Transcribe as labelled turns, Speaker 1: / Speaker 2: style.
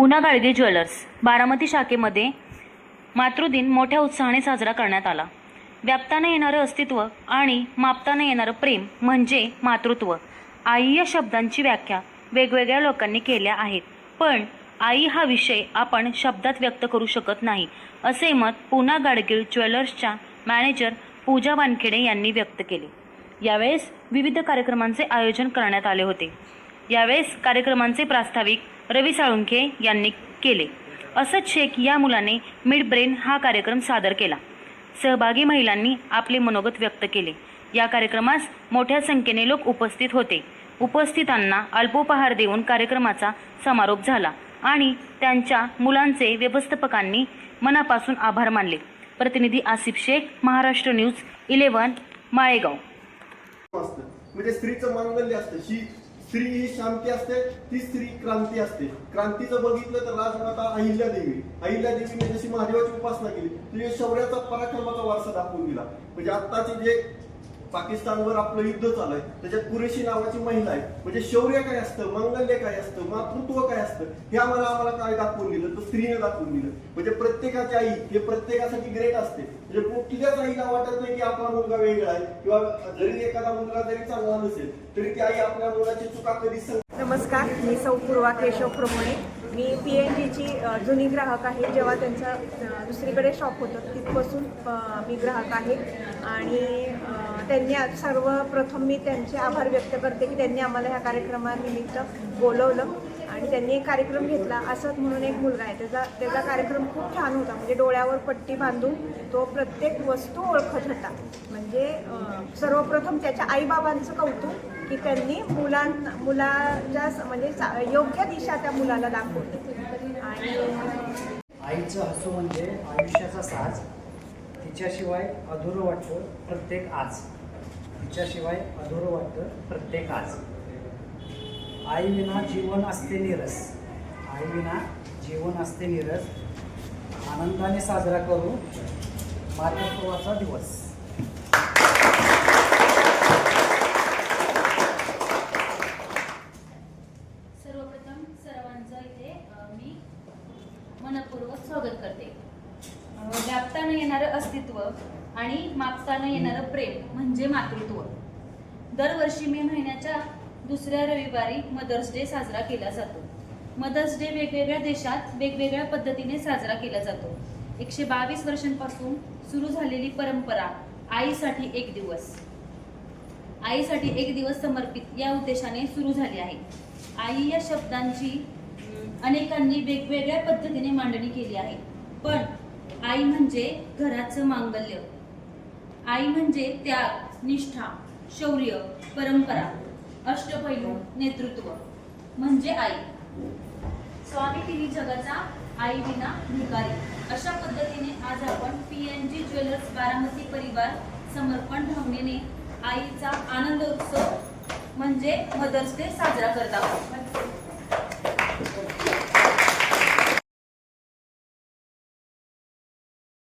Speaker 1: Poona Gadge jewellers Baramati शाखेमध्ये मातृदिन मोठ्या उत्साहाने साजरा करण्यात आला. व्यापताना येणारं अस्तित्व आणि मापताना येणारं प्रेम म्हणजे मातृत्व. आई या शब्दांची व्याख्या वेगवेगळ्या लोकांनी केल्या आहेत. पण आई हा विषय आपण शब्दात व्यक्त करू शकत नाही असे मत पुना गाडगीळ ज्वेलर्सच्या मॅनेजर पूजा वानखेडे यांनी व्यक्त केले. यावेळेस विविध कार्यक्रमांचे आयोजन करण्यात आले होते. यावेळेस कार्यक्रमांचे प्रास्ताविक रवी साळुंखे यांनी केले. असद शेख या मुलाने मिड ब्रेन हा कार्यक्रम सादर केला. सहभागी महिलांनी आपले मनोगत व्यक्त केले. या कार्यक्रमास मोठ्या संख्येने लोक उपस्थित होते. उपस्थितांना अल्पोपहार देऊन कार्यक्रमाचा समारोप झाला आणि त्यांच्या मुलांचे व्यवस्थापकांनी मनापासून आभार मानले. प्रतिनिधी आसिफ शेख महाराष्ट्र न्यूज इलेव्हन माळेगाव.
Speaker 2: म्हणजे स्त्रीचं मांगल्य असतं. ही स्त्री ही शांती असते ती स्त्री क्रांती असते. क्रांतीचं बघितलं तर राजमाता अहिल्या देवी. अहिल्या देवीने जशी महादेवाची उपासना केली तिने शौर्याचा पराक्रमाचा वारसा दाखवून दिला. म्हणजे आत्ताचे जे पाकिस्तानवर आपलं युद्ध चालू आहे त्याच्यात पुरेशी नावाची महिला आहे. म्हणजे शौर्य काय असतं मंगल्य काय असतं मातृत्व काय असतं हे आम्हाला आम्हाला काय दाखवून दिलं? तर स्त्रीने दाखवून दिलं. म्हणजे प्रत्येकाची आई हे प्रत्येकासाठी ग्रेट असते. म्हणजे कुठल्याच आईला वाटत नाही की आपला मुलगा वेगळा आहे किंवा जरी एखादा मुलगा जरी चांगला नसेल तरी ती आई आपल्या मुलाची चुका कधी
Speaker 3: नमस्कार मी सौ पूर्वा केशव प्रभुणे. मी पी एन जीची जुनी ग्राहक आहे. जेव्हा त्यांचं दुसरीकडे शॉप होतं तिथपासून मी ग्राहक आहे. आणि त्यांनी आज सर्वप्रथम मी त्यांचे आभार व्यक्त करते की त्यांनी आम्हाला ह्या कार्यक्रमानिमित्त बोलवलं. आणि त्यांनी एक कार्यक्रम घेतला असत म्हणून एक मुलगा आहे. त्याचा त्याचा कार्यक्रम खूप छान होता. म्हणजे डोळ्यावर पट्टी बांधून तो प्रत्येक वस्तू ओळखत होता. म्हणजे सर्वप्रथम त्याच्या आईबाबांचं कौतुक की त्यांनी मुलांना मुलाच्या म्हणजे चा- योग्य दिशा त्या मुलाला दाखवली. आणि
Speaker 4: आईचं हसू म्हणजे आयुष्याचा साज. तिच्याशिवाय अधुरं वाटतं प्रत्येक आज. तिच्याशिवाय अधुरं वाटतं प्रत्येक आज. आई विना जीवन असते निरस. आई विना जीवन असते निरस. आनंदाने साजरा करू मातृत्वाचा दिवस.
Speaker 1: सर्वप्रथम सर्वांचं इथे मी मनपूर्वक स्वागत करते. अ, व्यापताना येणारं अस्तित्व आणि मापताना येणारं प्रेम म्हणजे मातृत्व. दरवर्षी मे महिन्याच्या दुसऱ्या रविवारी मदर्स डे साजरा केला जातो. मदर्स डे वेगवेगळ्या देशात वेगवेगळ्या पद्धतीने साजरा केला जातो. एकशे बावीस वर्षांपासून सुरू झालेली परंपरा आईसाठी एक दिवस. आईसाठी एक दिवस समर्पित या उद्देशाने सुरू झाली आहे. आई या शब्दांची अनेकांनी वेगवेगळ्या पद्धतीने मांडणी केली आहे. पण आई म्हणजे घराचं मांगल्य. आई म्हणजे त्याग निष्ठा शौर्य परंपरा. अष्टपैलू नेतृत्व. म्हणजे आई. स्वामी तिन्ही जगाचा आई विना भिकारी. अशा पद्धतीने आज आपण P N G jewellers Baramati परिवार समर्पण भावनेने आईचा आनंद उत्सव म्हणजे मदर्स डे साजरा करत आहोत.